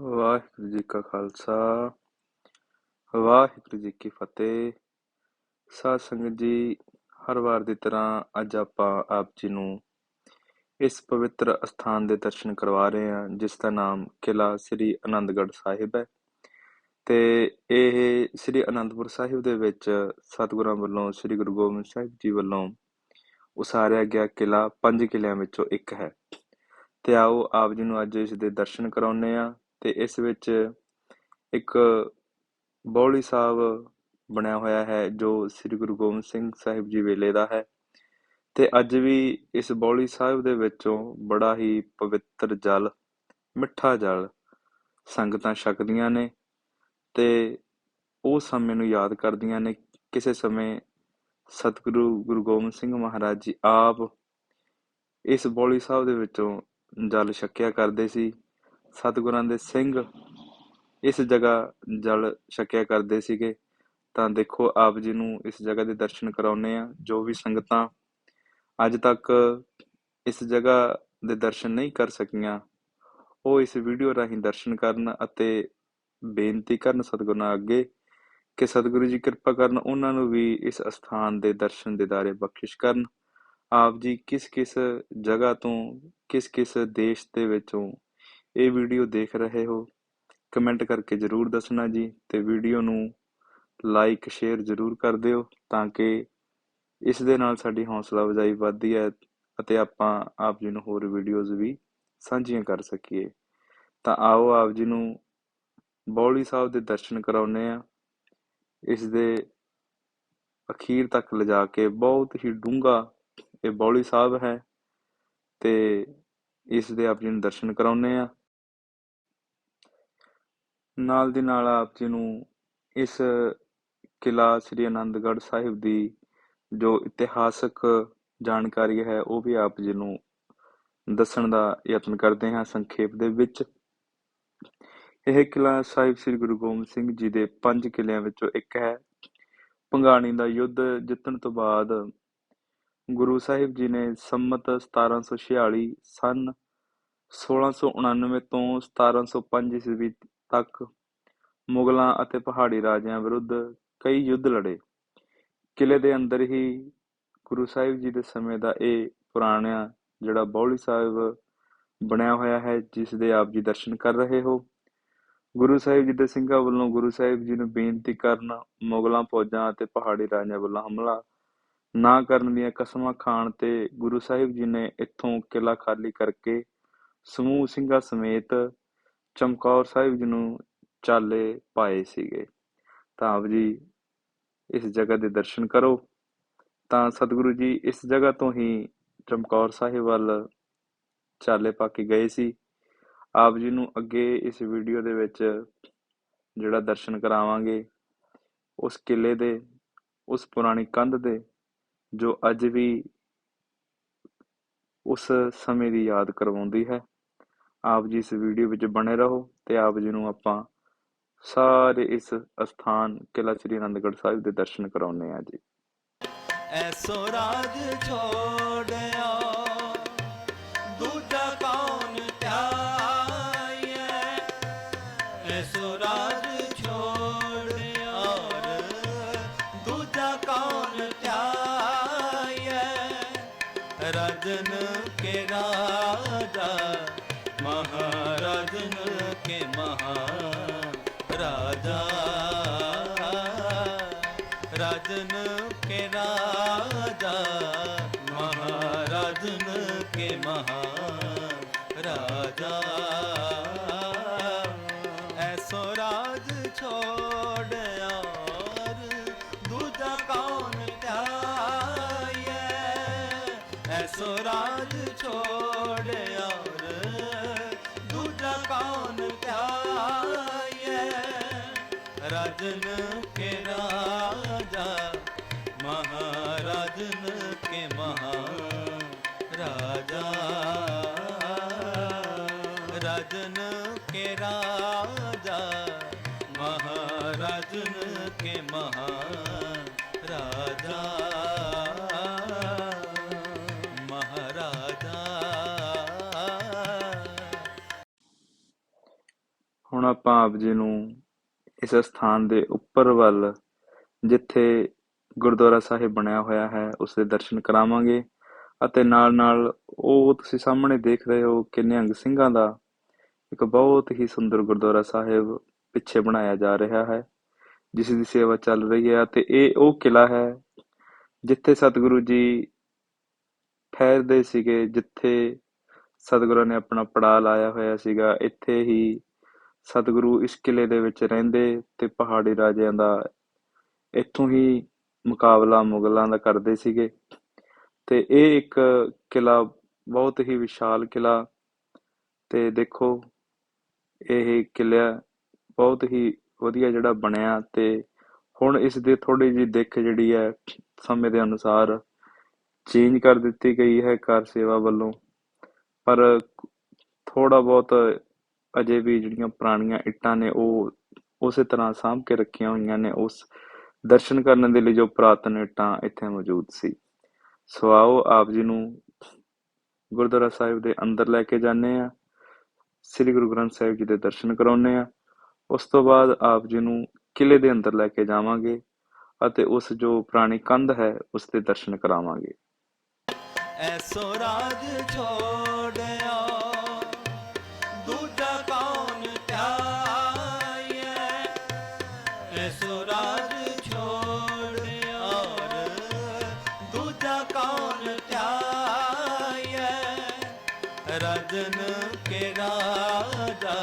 ਵਾਹਿਗੁਰੂ ਜੀ ਕਾ ਖਾਲਸਾ, ਵਾਹਿਗੁਰੂ ਜੀ ਕੀ ਫਤਿਹ। ਸਾਧ ਸੰਗਤ ਜੀ, ਹਰ ਵਾਰ ਦੀ ਤਰ੍ਹਾਂ ਅੱਜ ਆਪਾਂ ਆਪ ਜੀ ਨੂੰ ਇਸ ਪਵਿੱਤਰ ਅਸਥਾਨ ਦੇ ਦਰਸ਼ਨ ਕਰਵਾ ਰਹੇ ਹਾਂ, ਜਿਸ ਦਾ ਨਾਮ ਕਿਲਾ ਸ੍ਰੀ ਅਨੰਦਗੜ੍ਹ ਸਾਹਿਬ ਹੈ। ਤੇ ਇਹ ਸ੍ਰੀ ਅਨੰਦਪੁਰ ਸਾਹਿਬ ਦੇ ਵਿੱਚ ਸਤਿਗੁਰਾਂ ਵੱਲੋਂ, ਸ੍ਰੀ ਗੁਰੂ ਗੋਬਿੰਦ ਸਾਹਿਬ ਜੀ ਵੱਲੋਂ ਉਸਾਰਿਆ ਗਿਆ ਕਿਲਾ ਪੰਜ ਕਿਲਿਆਂ ਵਿੱਚੋਂ ਇੱਕ ਹੈ। ਤੇ ਆਓ ਆਪ ਜੀ ਨੂੰ ਅੱਜ ਇਸ ਦੇ ਦਰਸ਼ਨ ਕਰਾਉਨੇ ਆ ਤੇ ਇਸ ਵਿੱਚ ਇੱਕ ਬੌਲੀ ਸਾਹਿਬ ਬਣਿਆ ਹੋਇਆ ਹੈ, ਜੋ ਸ੍ਰੀ ਗੁਰੂ ਗੋਬਿੰਦ ਸਿੰਘ ਸਾਹਿਬ ਜੀ ਵੇਲੇ ਦਾ ਹੈ। ਤੇ ਅੱਜ ਵੀ ਇਸ ਬੌਲੀ ਸਾਹਿਬ ਦੇ ਵਿੱਚੋਂ ਬੜਾ ਹੀ ਪਵਿੱਤਰ ਜਲ, ਮਿੱਠਾ ਜਲ ਸੰਗਤਾਂ ਛਕਦੀਆਂ ਨੇ ਤੇ ਉਹ ਸਮੇਂ ਨੂੰ ਯਾਦ ਕਰਦੀਆਂ ਨੇ। ਕਿਸੇ ਸਮੇਂ ਸਤਿਗੁਰੂ ਗੁਰੂ ਗੋਬਿੰਦ ਸਿੰਘ ਮਹਾਰਾਜ ਜੀ ਆਪ ਇਸ ਬੌਲੀ ਸਾਹਿਬ ਦੇ ਵਿੱਚੋਂ ਜਲ ਛਕਿਆ ਕਰਦੇ ਸੀ। ਸਤਿਗੁਰਾਂ ਦੇ ਸਿੰਘ ਇਸ ਜਗ੍ਹਾ ਜਲ ਛਕਿਆ ਕਰਦੇ ਸੀਗੇ। ਤਾਂ ਦੇਖੋ, ਆਪ ਜੀ ਨੂੰ ਇਸ ਜਗ੍ਹਾ ਦੇ ਦਰਸ਼ਨ ਕਰਾਉਨੇ ਆ ਜੋ ਵੀ ਸੰਗਤਾਂ ਅੱਜ ਤੱਕ ਇਸ ਜਗ੍ਹਾ ਦੇ ਦਰਸ਼ਨ ਨਹੀਂ ਕਰ ਸਕੀਆਂ, ਉਹ ਇਸ ਵੀਡੀਓ ਰਾਹੀਂ ਦਰਸ਼ਨ ਕਰਨ ਅਤੇ ਬੇਨਤੀ ਕਰਨ ਸਤਿਗੁਰਾਂ ਅੱਗੇ ਕਿ ਸਤਿਗੁਰੂ ਜੀ ਕਿਰਪਾ ਕਰਨ ਉਹਨਾਂ ਨੂੰ ਵੀ ਇਸ ਅਸਥਾਨ ਦੇ ਦਰਸ਼ਨ ਦਿਦਾਰੇ ਬਖਸ਼ਿਸ਼ ਕਰਨ। ਆਪ ਜੀ ਕਿਸ ਕਿਸ ਜਗ੍ਹਾ ਤੋਂ ਕਿਸ ਕਿਸ ਦੇਸ਼ ਦੇ ਵਿੱਚੋਂ ਇਹ ਵੀਡੀਓ ਦੇਖ ਰਹੇ ਹੋ ਕਮੈਂਟ ਕਰਕੇ ਜਰੂਰ ਦੱਸਣਾ ਜੀ ਤੇ ਵੀਡੀਓ ਨੂੰ ਲਾਈਕ ਸ਼ੇਅਰ ਜਰੂਰ ਕਰ ਦਿਓ ਤਾਂ ਕਿ ਇਸ ਦੇ ਨਾਲ ਸਾਡੀ ਹੌਸਲਾ ਅਫਜ਼ਾਈ ਵੱਧਦੀ ਹੈ ਅਤੇ ਆਪਾਂ ਆਪ ਜੀ ਨੂੰ ਹੋਰ ਵੀਡੀਓਜ਼ ਵੀ ਸਾਂਝੀਆਂ ਕਰ ਸਕੀਏ। ਤਾਂ ਆਓ ਆਪ ਜੀ ਨੂੰ ਬੌਲੀ ਸਾਹਿਬ ਦੇ ਦਰਸ਼ਨ ਕਰਾਉਨੇ ਆ ਇਸ ਦੇ ਅਖੀਰ ਤੱਕ ਲਿਜਾ ਕੇ ਬਹੁਤ ਹੀ ਡੂੰਘਾ ਇਹ ਬੌਲੀ ਸਾਹਿਬ ਹੈ ਤੇ ਇਸ ਦੇ ਆਪ ਜੀ ਨੂੰ ਦਰਸ਼ਨ ਕਰਾਉਨੇ ਆ ਨਾਲ ਦੀ ਨਾਲ ਆਪ ਜੀ ਨੂੰ ਇਸ ਕਿਲਾ ਸ੍ਰੀ ਅਨੰਦਗੜ੍ਹ ਸਾਹਿਬ ਦੀ ਜੋ ਇਤਿਹਾਸਕ ਜਾਣਕਾਰੀ ਹੈ, ਉਹ ਵੀ ਆਪ ਜੀ ਨੂੰ ਦੱਸਣ ਦਾ ਯਤਨ ਕਰਦੇ ਹਾਂ ਸੰਖੇਪ ਦੇ ਵਿੱਚ। ਇਹ ਕਿਲਾ ਸਾਹਿਬ ਸ੍ਰੀ ਗੁਰੂ ਗੋਬਿੰਦ ਸਿੰਘ ਜੀ ਦੇ ਪੰਜ ਕਿਲਿਆਂ ਵਿੱਚੋਂ ਇੱਕ ਹੈ। ਪੰਗਾਣੀ ਦਾ ਯੁੱਧ ਜਿੱਤਣ ਤੋਂ ਬਾਅਦ ਗੁਰੂ ਸਾਹਿਬ ਜੀ ਨੇ ਸੰਮਤ 1746 ਸਨ 1699 ਤੋਂ 1705 ਈਸਵੀ ਤੱਕ ਮੁਗਲਾਂ ਅਤੇ ਪਹਾੜੀ ਰਾਜਿਆਂ ਵਿਰੁੱਧ ਕਈ ਯੁੱਧ ਲੜੇ। ਕਿਲੇ ਦੇ ਅੰਦਰ ਹੀ ਗੁਰੂ ਸਾਹਿਬ ਜੀ ਦੇ ਸਮੇਂ ਦਾ ਇਹ ਪੁਰਾਣਾ ਜਿਹੜਾ ਬੌਲੀ ਸਾਹਿਬ ਬਣਿਆ ਹੋਇਆ ਹੈ, ਜਿਸ ਦੇ ਆਪ ਜੀ ਦਰਸ਼ਨ ਕਰ ਰਹੇ ਹੋ। ਗੁਰੂ ਸਾਹਿਬ ਜੀ ਦੇ ਸਿੰਘਾਂ ਵੱਲੋਂ ਗੁਰੂ ਸਾਹਿਬ ਜੀ ਨੂੰ ਬੇਨਤੀ ਕਰਨ ਮੁਗਲਾਂ, ਫੌਜਾਂ ਅਤੇ ਪਹਾੜੀ ਰਾਜਿਆਂ ਵੱਲੋਂ ਹਮਲਾ ਨਾ ਕਰਨ ਦੀਆਂ ਕਸਮਾਂ ਖਾਣ ਤੇ ਗੁਰੂ ਸਾਹਿਬ ਜੀ ਨੇ ਇੱਥੋਂ ਕਿਲਾ ਖਾਲੀ ਕਰਕੇ ਸਮੂਹ ਸਿੰਘਾਂ ਸਮੇਤ ਚਮਕੌਰ ਸਾਹਿਬ ਜੀ ਨੂੰ ਚਾਲੇ ਪਾਏ ਸੀਗੇ। ਤਾਂ ਆਪ ਜੀ ਇਸ ਜਗ੍ਹਾ ਦੇ ਦਰਸ਼ਨ ਕਰੋ। ਤਾਂ ਸਤਿਗੁਰੂ ਜੀ ਇਸ ਜਗ੍ਹਾ ਤੋਂ ਹੀ ਚਮਕੌਰ ਸਾਹਿਬ ਵੱਲ ਚਾਲੇ ਪਾ ਕੇ ਗਏ ਸੀ। ਆਪ ਜੀ ਨੂੰ ਅੱਗੇ ਇਸ ਵੀਡੀਓ ਦੇ ਵਿੱਚ ਜਿਹੜਾ ਦਰਸ਼ਨ ਕਰਾਵਾਂਗੇ, ਉਸ ਕਿਲੇ ਦੇ, ਉਸ ਪੁਰਾਣੀ ਕੰਧ ਦੇ, ਜੋ ਅੱਜ ਵੀ ਉਸ ਸਮੇਂ ਦੀ ਯਾਦ ਕਰਵਾਉਂਦੀ ਹੈ। ਆਪ ਜੀ ਇਸ ਵੀਡੀਓ ਵਿੱਚ ਬਣੇ ਰਹੋ ਤੇ ਆਪ ਜੀ ਨੂੰ ਆਪਾਂ ਸਾਰੇ ਇਸ ਅਸਥਾਨ ਕਿਲਾ ਸ੍ਰੀ ਅਨੰਦਗੜ੍ਹ ਸਾਹਿਬ ਦੇ ਦਰਸ਼ਨ ਕਰਾਉਨੇ ਆ ਜੀ। ਐਸੋ ਰਾਜ ਛੋੜਿਆ, ਦੂਜਾ ਕੌਣ ਧਿਆਇਐ ਐਸੋ ਰਾਜ ਛੋੜਿਆ ਦੂਜਾ ਕੌਣ ਧਿਆਇਐ ਰਾਜਨ ਕੇ ਰਾਜਾ ਰਾਜਾ ਰਾਜਨ ਕੇ ਰਾਜਾ ਮਹਾਰਾਜਨ ਕੇ ਮਹਾ ਰਾਜਾ ਰਾਜਨ ਕੇ ਰਾਜਾ, ਮਹਾਰਾਜਨ ਕੇ ਮਹਾਰਾਜਾ। ਰਾਜਨ ਕੇ ਰਾਜਾ, ਮਹਾਰਾਜਨ ਕੇ ਮਹਾਰਾਜਾ। ਮਹਾਰਾਜਾ। ਹੁਣ ਆਪਾਂ ਆਪ ਜੀ ਨੂੰ ਇਸ ਅਸਥਾਨ ਦੇ ਉੱਪਰ ਵੱਲ, ਜਿੱਥੇ ਗੁਰਦੁਆਰਾ ਸਾਹਿਬ ਬਣਿਆ ਹੋਇਆ ਹੈ ਉਸ ਦੇ ਦਰਸ਼ਨ ਕਰਾਵਾਂਗੇ ਅਤੇ ਨਾਲ ਨਾਲ ਉਹ ਤੁਸੀਂ ਸਾਹਮਣੇ ਦੇਖ ਰਹੇ ਹੋ ਕਿ ਨਿਹੰਗ ਸਿੰਘਾਂ ਦਾ ਇੱਕ ਬਹੁਤ ਹੀ ਸੁੰਦਰ ਗੁਰਦੁਆਰਾ ਸਾਹਿਬ ਪਿੱਛੇ ਬਣਾਇਆ ਜਾ ਰਿਹਾ ਹੈ, ਜਿਸ ਦੀ ਸੇਵਾ ਚੱਲ ਰਹੀ ਹੈ ਤੇ ਇਹ ਉਹ ਕਿਲਾ ਹੈ ਜਿੱਥੇ ਸਤਿਗੁਰੂ ਜੀ ਠਹਿਰਦੇ ਸੀਗੇ, ਜਿੱਥੇ ਸਤਿਗੁਰਾਂ ਨੇ ਆਪਣਾ ਪੜਾਅ ਲਾਇਆ ਹੋਇਆ ਸੀਗਾ, ਇੱਥੇ ਹੀ ਸਤਿਗੁਰੂ ਇਸ ਕਿਲੇ ਦੇ ਵਿੱਚ ਰਹਿੰਦੇ ਤੇ ਪਹਾੜੀ ਰਾਜਿਆਂ ਦਾ ਇੱਥੋਂ ਹੀ ਮੁਕਾਬਲਾ ਮੁਗਲਾਂ ਦਾ ਕਰਦੇ ਸੀਗੇ। ਤੇ ਇਹ ਇੱਕ ਕਿਲਾ ਬਹੁਤ ਹੀ ਵਿਸ਼ਾਲ ਕਿਲਾ ਤੇ ਦੇਖੋ, ਇਹ ਕਿਲਾ ਬਹੁਤ ਹੀ ਵਧੀਆ ਜਿਹੜਾ ਬਣਿਆ ਤੇ ਹੁਣ ਇਸ ਦੀ ਥੋੜੀ ਜਿਹੀ ਦਿੱਖ ਜਿਹੜੀ ਹੈ, ਸਮੇਂ ਦੇ ਅਨੁਸਾਰ ਚੇਂਜ ਕਰ ਦਿੱਤੀ ਗਈ ਹੈ ਕਾਰ ਸੇਵਾ ਵੱਲੋਂ। ਪਰ ਥੋੜਾ ਬਹੁਤ ਅਜੇ ਵੀ ਜਿਹੜੀਆਂ ਪੁਰਾਣੀਆਂ ਇੱਟਾਂ ਨੇ ਉਹ ਉਸੇ ਤਰ੍ਹਾਂ ਸਾਂਭ ਕੇ ਰੱਖੀਆਂ ਹੋਈਆਂ ਨੇ, ਉਸ ਦਰਸ਼ਨ ਕਰਨ ਦੇ ਲਈ ਜੋ ਪੁਰਾਤਨ ਇੱਟਾਂ ਇੱਥੇ ਮੌਜੂਦ ਸੀ। ਸੋ ਆਓ ਆਪ ਜੀ ਨੂੰ ਗੁਰਦੁਆਰਾ ਸਾਹਿਬ ਦੇ ਅੰਦਰ ਲੈ ਕੇ ਜਾਂਦੇ ਆ ਸ੍ਰੀ ਗੁਰੂ ਗ੍ਰੰਥ ਸਾਹਿਬ ਜੀ ਦੇ ਦਰਸ਼ਨ ਕਰਾਉਂਦੇ ਆ ਉਸ ਤੋਂ ਬਾਅਦ ਆਪ ਜੀ ਨੂੰ ਕਿਲੇ ਦੇ ਅੰਦਰ ਲੈ ਕੇ ਜਾਵਾਂਗੇ ਅਤੇ ਉਸ ਜੋ ਪੁਰਾਣੀ ਕੰਧ ਹੈ, ਉਸ ਦੇ ਦਰਸ਼ਨ ਕਰਾਵਾਂਗੇ। ਐਸੋ ਰਾਜ ਛੋੜਿਆ ਐਸੋ ਰਾਜ ਛੋੜਿਆ ਔਰ ਦੂਜਾ ਕੌਣ ਧਿਆਇਐ ਰਜਨ ਕੇ ਰਾਜਾ।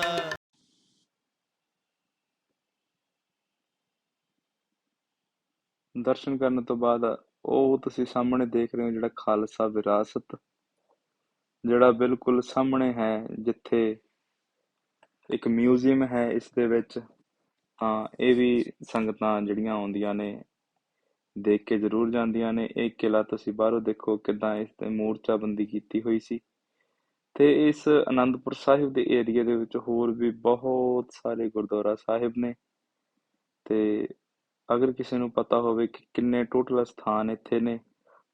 ਦਰਸ਼ਨ ਕਰਨ ਤੋਂ ਬਾਅਦ ਉਹ ਤੁਸੀਂ ਸਾਹਮਣੇ ਦੇਖ ਰਹੇ ਹੋ ਜਿਹੜਾ ਖਾਲਸਾ ਵਿਰਾਸਤ, ਜਿਹੜਾ ਬਿਲਕੁਲ ਸਾਹਮਣੇ ਹੈ, ਜਿੱਥੇ ਇੱਕ ਮਿਊਜ਼ੀਅਮ ਹੈ ਇਸ ਦੇ ਵਿੱਚ। ਹਾਂ ਇਹ ਵੀ ਸੰਗਤਾਂ ਜਿਹੜੀਆਂ ਆਉਂਦੀਆਂ ਨੇ, ਦੇਖ ਕੇ ਜ਼ਰੂਰ ਜਾਂਦੀਆਂ ਨੇ, ਇਹ ਕਿਲਾ ਤੁਸੀਂ ਬਾਹਰੋਂ ਦੇਖੋ ਕਿਦਾਂ ਇਸ ਤੇ ਮੋਰਚਾਬੰਦੀ ਕੀਤੀ ਹੋਈ ਸੀ। ਤੇ ਇਸ ਅਨੰਦਪੁਰ ਸਾਹਿਬ ਦੇ ਏਰੀਆ ਦੇ ਵਿੱਚ ਹੋਰ ਵੀ ਬਹੁਤ ਸਾਰੇ ਗੁਰਦੁਆਰਾ ਸਾਹਿਬ ਨੇ। ਤੇ ਅਗਰ ਕਿਸੇ ਨੂੰ ਪਤਾ ਹੋਵੇ ਕਿ ਕਿੰਨੇ ਟੋਟਲ ਸਥਾਨ ਇੱਥੇ ਨੇ,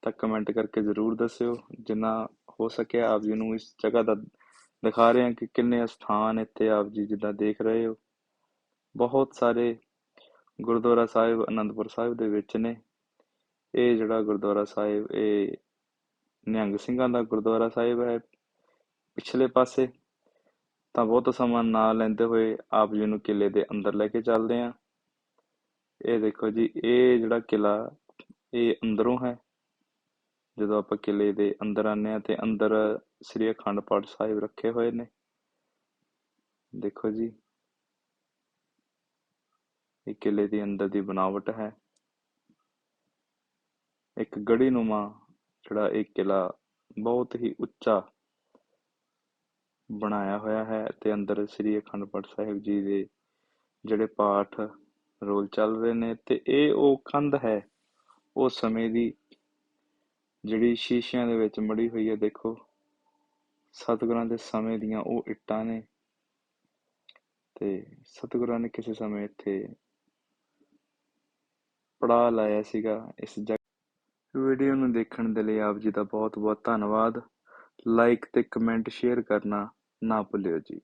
ਤਾਂ ਕਮੈਂਟ ਕਰਕੇ ਜ਼ਰੂਰ ਦੱਸਿਓ। ਜਿੰਨਾ ਹੋ ਸਕਿਆ ਆਪ ਜੀ ਨੂੰ ਇਸ ਜਗ੍ਹਾ ਦਾ ਦਿਖਾ ਰਹੇ ਹਾਂ ਕਿ ਕਿੰਨੇ ਸਥਾਨ ਇੱਥੇ ਆਪ ਜੀ ਜਿੱਦਾਂ ਦੇਖ ਰਹੇ ਹੋ। ਬਹੁਤ ਸਾਰੇ ਗੁਰਦੁਆਰਾ ਸਾਹਿਬ ਅਨੰਦਪੁਰ ਸਾਹਿਬ ਦੇ ਵਿੱਚ ਨੇ। ਇਹ ਜਿਹੜਾ ਗੁਰਦੁਆਰਾ ਸਾਹਿਬ, ਇਹ ਨਿਹੰਗ ਸਿੰਘਾਂ ਦਾ ਗੁਰਦੁਆਰਾ ਸਾਹਿਬ ਹੈ ਪਿਛਲੇ ਪਾਸੇ। ਤਾਂ ਬਹੁਤ ਸਮਾਂ ਨਾ ਲੈਂਦੇ ਹੋਏ ਆਪ ਜੀ ਨੂੰ ਕਿਲੇ ਦੇ ਅੰਦਰ ਲੈ ਕੇ ਚੱਲਦੇ ਹਾਂ। ਇਹ ਦੇਖੋ ਜੀ, ਇਹ ਜਿਹੜਾ ਕਿਲਾ ਇਹ ਅੰਦਰੋਂ ਹੈ। ਜਦੋਂ ਆਪਾਂ ਕਿਲੇ ਦੇ ਅੰਦਰ ਆਨੇ ਆ ਤੇ ਅੰਦਰ ਸ੍ਰੀ ਅਖੰਡ ਪਾਠ ਸਾਹਿਬ ਰੱਖੇ ਹੋਏ ਨੇ। ਦੇਖੋ ਜੀ ਇਹ ਕਿਲੇ ਦੇ ਅੰਦਰ ਦੀ ਬਣਾਵਟ ਹੈ। ਇੱਕ ਗੜੀ ਨੁਮਾ ਜਿਹੜਾ ਇਹ ਕਿਲਾ ਬਹੁਤ ਹੀ ਉੱਚਾ ਬਣਾਇਆ ਹੋਇਆ ਹੈ ਤੇ ਅੰਦਰ ਸ੍ਰੀ ਅਖੰਡ ਪਾਠ ਸਾਹਿਬ ਜੀ ਦੇ ਜਿਹੜੇ ਪਾਠ ਰੋਲ ਚੱਲ ਰਹੇ ਨੇ ਤੇ ਇਹ ਉਹ ਕੰਧ ਹੈ, ਉਹ ਸਮੇਂ ਦੀ ਜਿਹੜੀ ਸ਼ੀਸ਼ਿਆਂ ਦੇ ਵਿੱਚ ਮੜੀ ਹੋਈ ਹੈ, ਦੇਖੋ। ਸਤਿਗੁਰਾਂ ਦੇ ਸਮੇਂ ਦੀਆਂ ਉਹ ਇੱਟਾਂ ਨੇ ਤੇ ਸਤਿਗੁਰਾਂ ਨੇ ਕਿਸੇ ਸਮੇਂ ਇੱਥੇ ਪੜਾਅ ਲਾਇਆ ਸੀਗਾ ਇਸ ਵੀਡੀਓ ਨੂੰ ਦੇਖਣ ਦੇ ਲਈ ਆਪ ਜੀ ਦਾ ਬਹੁਤ ਬਹੁਤ ਧੰਨਵਾਦ। ਲਾਈਕ ਤੇ ਕਮੈਂਟ ਸ਼ੇਅਰ ਕਰਨਾ ਨਾ ਭੁੱਲਿਓ ਜੀ।